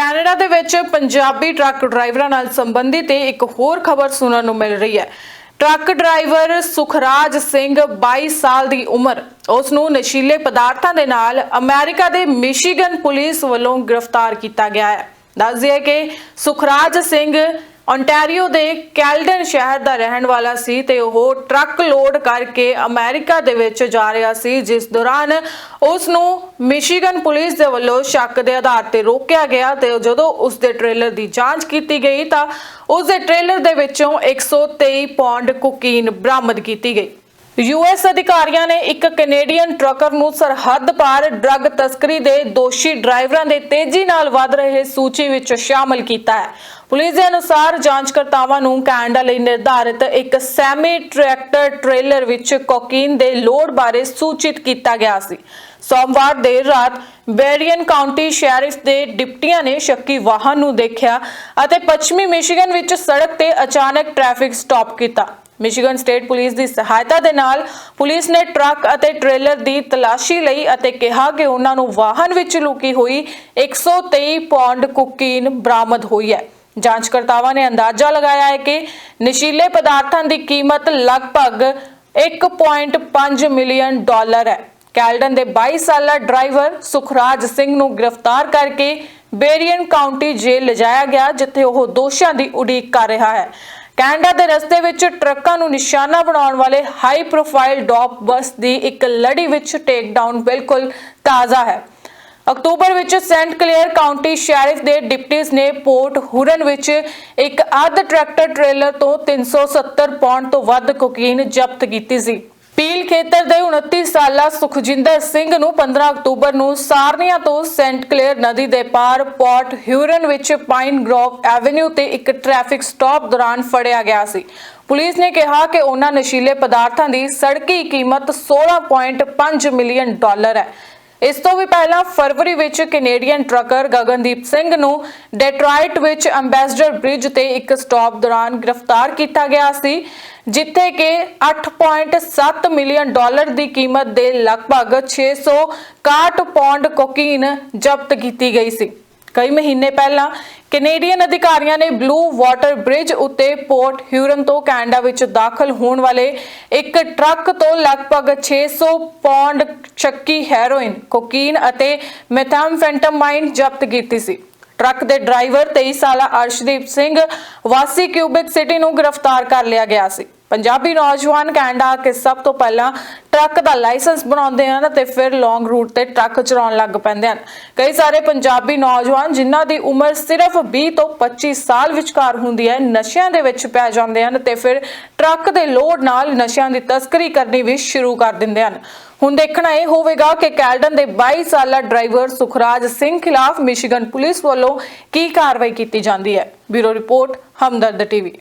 Canada ਦੇ ਵਿੱਚ Punjabi truck ਡਰਾਈਵਰਾਂ ਨਾਲ ਸੰਬੰਧਿਤ ਇੱਕ ਹੋਰ ਖਬਰ ਸੁਣਨ ਨੂੰ ਮਿਲ ਰਹੀ ਹੈ। ਟਰੱਕ ਡਰਾਈਵਰ ਸੁਖਰਾਜ ਸਿੰਘ 22 ਸਾਲ ਦੀ ਉਮਰ ਉਸ ਨੂੰ ਨਸ਼ੀਲੇ ਪਦਾਰਥਾਂ ਦੇ ਨਾਲ ਅਮਰੀਕਾ ਦੇ ਮਿਸ਼ੀਗਨ ਪੁਲਿਸ ਵੱਲੋਂ ਗ੍ਰਿਫਤਾਰ ਕੀਤਾ ਗਿਆ ਹੈ। ਦੱਸ ਦਈਏ ਕਿ ਸੁਖਰਾਜ ਸਿੰਘ ontario ਦੇ ਕੈਲਡਨ ਸ਼ਹਿਰ ਦਾ ਰਹਿਣ ਵਾਲਾ ਸੀ ਤੇ ਉਹ ਟਰੱਕ ਲੋਡ ਕਰਕੇ ਅਮਰੀਕਾ ਦੇ ਵਿੱਚ ਜਾ ਰਿਹਾ ਸੀ, ਜਿਸ ਦੌਰਾਨ ਉਸ ਨੂੰ ਮਿਸ਼ੀਗਨ ਪੁਲਿਸ ਦੇ ਵੱਲੋਂ ਸ਼ੱਕ ਦੇ ਆਧਾਰ ਤੇ ਰੋਕਿਆ ਗਿਆ ਤੇ ਜਦੋਂ ਉਸ ਦੇ ਟ੍ਰੇਲਰ ਦੀ ਜਾਂਚ ਕੀਤੀ ਗਈ ਤਾਂ ਉਸ ਦੇ ਟ੍ਰੇਲਰ ਦੇ ਵਿੱਚੋਂ 123 ਪੌਂਡ ਕੋਕੀਨ ਬਰਾਮਦ ਕੀਤੀ ਗਈ। ਯੂਐਸ ਅਧਿਕਾਰੀਆਂ ਨੇ ਇੱਕ ਕੈਨੇਡੀਅਨ ਟਰੱਕਰ ਨੂੰ ਸਰਹੱਦ ਪਾਰ ਡਰੱਗ ਤਸਕਰੀ ਦੇ ਦੋਸ਼ੀ ਡਰਾਈਵਰਾਂ ਦੇ ਤੇਜ਼ੀ ਨਾਲ ਵਧ ਰਹੇ ਸੂਚੀ ਵਿੱਚ ਸ਼ਾਮਲ ਕੀਤਾ ਹੈ। ਪੁਲਿਸ ਦੇ ਅਨੁਸਾਰ ਜਾਂਚਕਰਤਾਵਾਂ ਨੂੰ ਕੈਨੇਡਾ ਲਈ ਨਿਰਧਾਰਿਤ ਇੱਕ ਸੈਮੀ ਟਰੈਕਟਰ ਟ੍ਰੇਲਰ ਵਿੱਚ ਕੋਕੀਨ ਦੇ ਲੋਡ ਬਾਰੇ ਸੂਚਿਤ ਕੀਤਾ ਗਿਆ ਸੀ। ਸੋਮਵਾਰ ਦੇਰ ਰਾਤ ਬੈਰੀਅਨ ਕਾਉਂਟੀ ਸ਼ੈਰਿਫ ਦੇ ਡਿਪਟੀਆਂ ਨੇ ਸ਼ੱਕੀ ਵਾਹਨ ਨੂੰ ਦੇਖਿਆ ਅਤੇ ਪੱਛਮੀ ਮਿਸ਼ੀਗਨ ਵਿੱਚ ਸੜਕ ਤੇ ਅਚਾਨਕ ਟ੍ਰੈਫਿਕ ਸਟਾਪ ਕੀਤਾ। ਮਿਸ਼ੀਗਨ ਸਟੇਟ ਪੁਲਿਸ ਦੀ ਸਹਾਇਤਾ ਦੇ ਨਾਲ ਪੁਲਿਸ ਨੇ ਟਰੱਕ ਅਤੇ ਟ੍ਰੇਲਰ ਦੀ ਤਲਾਸ਼ੀ ਲਈ ਅਤੇ ਕਿਹਾ ਕਿ ਉਹਨਾਂ ਨੂੰ ਵਾਹਨ ਵਿੱਚ ਲੁਕੀ ਹੋਈ 123 ਪੌਂਡ ਕੋਕੀਨ ਬਰਾਮਦ ਹੋਈ ਹੈ। ਜਾਂਚਕਰਤਾਵਾਂ ਨੇ ਅੰਦਾਜ਼ਾ ਲਗਾਇਆ ਹੈ ਕਿ ਨਸ਼ੀਲੇ ਪਦਾਰਥਾਂ ਦੀ ਕੀਮਤ ਲਗਭਗ 1.5 ਮਿਲੀਅਨ ਡਾਲਰ ਹੈ। ਕੈਲਡਨ ਦੇ 22 ਸਾਲਾ ਡਰਾਈਵਰ ਸੁਖਰਾਜ ਸਿੰਘ ਨੂੰ ਗ੍ਰਿਫਤਾਰ ਕਰਕੇ ਬੇਰੀਅਨ ਕਾਉਂਟੀ ਜੇਲ੍ਹ ਲਿਜਾਇਆ ਗਿਆ, ਜਿੱਥੇ ਉਹ ਦੋਸ਼ਾਂ ਦੀ ਉਡੀਕ ਕਰ ਰਿਹਾ ਹੈ। ਕੈਨੇਡਾ ਦੇ ਰਸਤੇ ਵਿੱਚ ਟਰੱਕਾਂ ਨੂੰ ਨਿਸ਼ਾਨਾ ਬਣਾਉਣ ਵਾਲੇ ਹਾਈ ਪ੍ਰੋਫਾਈਲ ਡੌਪ ਬੱਸ ਦੀ ਇੱਕ ਲੜੀ ਵਿੱਚ ਟੇਕ ਡਾਊਨ ਬਿਲਕੁਲ ਤਾਜ਼ਾ ਹੈ। ਅਕਤੂਬਰ ਵਿੱਚ ਸੈਂਟ ਕਲੇਅਰ ਕਾਉਂਟੀ ਸ਼ੈਰਿਫ ਦੇ ਡਿਪਟੀਜ਼ ਨੇ ਪੋਰਟ ਹੁਰਨ ਵਿੱਚ ਇੱਕ ਅੱਧ ਟਰੈਕਟਰ ਟ੍ਰੇਲਰ ਤੋਂ 370 ਪੌਂਡ ਤੋਂ ਵੱਧ ਕੋਕੀਨ ਜ਼ਬਤ ਕੀਤੀ ਸੀ। ਪੀਲ ਖੇਤਰ ਦੇ 29 ਸਾਲਾ ਸੁਖਜਿੰਦਰ ਸਿੰਘ ਨੂੰ 15 ਅਕਤੂਬਰ ਨੂੰ ਸਾਰਨੀਆ ਤੋਂ ਸੈਂਟ ਕਲੇਅਰ ਨਦੀ ਦੇ ਪਾਰ ਪੋਰਟ ਹਿਊਰਨ ਵਿੱਚ ਪਾਈਨ ਗ੍ਰੋਵ ਐਵੇਨਿਊ ਤੇ ਇੱਕ ਟ੍ਰੈਫਿਕ ਸਟਾਪ ਦੌਰਾਨ ਫੜਿਆ ਗਿਆ ਸੀ। ਪੁਲਿਸ ਨੇ ਕਿਹਾ ਕਿ ਉਹਨਾਂ ਨਸ਼ੀਲੇ ਪਦਾਰਥਾਂ ਦੀ ਸੜਕੀ ਕੀਮਤ 16.5 ਮਿਲੀਅਨ ਡਾਲਰ ਹੈ। ਇਸ ਤੋਂ ਵੀ ਪਹਿਲਾਂ ਫਰਵਰੀ ਵਿੱਚ ਕੈਨੇਡੀਅਨ ਟਰੱਕਰ ਗਗਨਦੀਪ ਸਿੰਘ ਨੂੰ ਡੈਟਰਾਇਟ ਵਿੱਚ ਅੰਬੈਸਡਰ ਬ੍ਰਿਜ ਤੇ ਇੱਕ ਸਟਾਪ ਦੌਰਾਨ ਗ੍ਰਿਫਤਾਰ ਕੀਤਾ ਗਿਆ ਸੀ, ਜਿੱਥੇ ਕਿ 8.7 ਮਿਲੀਅਨ ਡਾਲਰ ਦੀ ਕੀਮਤ ਦੇ ਲਗਭਗ 661 ਪੌਂਡ ਕੋਕੀਨ ਜ਼ਬਤ ਕੀਤੀ ਗਈ ਸੀ। ਕਈ ਮਹੀਨੇ ਪਹਿਲਾਂ ਕੈਨੇਡੀਅਨ ਅਧਿਕਾਰੀਆਂ ਨੇ ਬਲੂ ਵਾਟਰ ਬ੍ਰਿਜ ਉੱਤੇ ਪੋਰਟ ਹਿਊਰਨ ਤੋਂ ਕੈਨੇਡਾ ਵਿੱਚ ਦਾਖਲ ਹੋਣ ਵਾਲੇ ਇੱਕ ਟਰੱਕ ਤੋਂ ਲਗਭਗ 600 ਪੌਂਡ ਚੱਕੀ ਹੈਰੋਇਨ, ਕੋਕੀਨ ਅਤੇ ਮੈਥਾਮਫੈਂਟਾਮਾਈਨ ਜ਼ਬਤ ਕੀਤੀ ਸੀ। ਟਰੱਕ ਦੇ ਡਰਾਈਵਰ 23 ਸਾਲਾ ਅਰਸ਼ਦੀਪ ਸਿੰਘ ਵਾਸੀ ਕਿਊਬਿਕ ਸਿਟੀ ਨੂੰ ਗ੍ਰਿਫਤਾਰ ਕਰ ਲਿਆ ਗਿਆ ਸੀ। ਪੰਜਾਬੀ ਨੌਜਵਾਨ ਕੈਨੇਡਾ ਆ ਕੇ ਸਭ ਤੋਂ ਪਹਿਲਾਂ ਟਰੱਕ ਦਾ ਲਾਇਸੈਂਸ ਬਣਾਉਂਦੇ ਹਨ ਤੇ ਫਿਰ ਲੌਂਗ ਰੂਟ ਤੇ ਟਰੱਕ ਚਲਾਉਣ ਲੱਗ ਪੈਂਦੇ ਹਨ। ਕਈ ਸਾਰੇ ਪੰਜਾਬੀ ਨੌਜਵਾਨ ਜਿਨ੍ਹਾਂ ਦੀ ਉਮਰ ਸਿਰਫ 20 ਤੋਂ 25 ਸਾਲ ਵਿਚਕਾਰ ਹੁੰਦੀ ਹੈ, ਨਸ਼ਿਆਂ ਦੇ ਵਿੱਚ ਪੈ ਜਾਂਦੇ ਹਨ ਤੇ ਫਿਰ ਟਰੱਕ ਦੇ ਲੋਡ ਨਾਲ ਨਸ਼ਿਆਂ ਦੀ ਤਸਕਰੀ ਕਰਨੀ ਵੀ ਸ਼ੁਰੂ ਕਰ ਦਿੰਦੇ ਹਨ। ਹੁਣ ਦੇਖਣਾ ਇਹ ਹੋਵੇਗਾ ਕਿ ਕੈਲਡਨ ਦੇ 22 ਸਾਲਾ ਡਰਾਈਵਰ ਸੁਖਰਾਜ ਸਿੰਘ ਖਿਲਾਫ ਮਿਸ਼ੀਗਨ ਪੁਲਿਸ ਵੱਲੋਂ ਕੀ ਕਾਰਵਾਈ ਕੀਤੀ ਜਾਂਦੀ ਹੈ। Bureau report, Hamdard TV.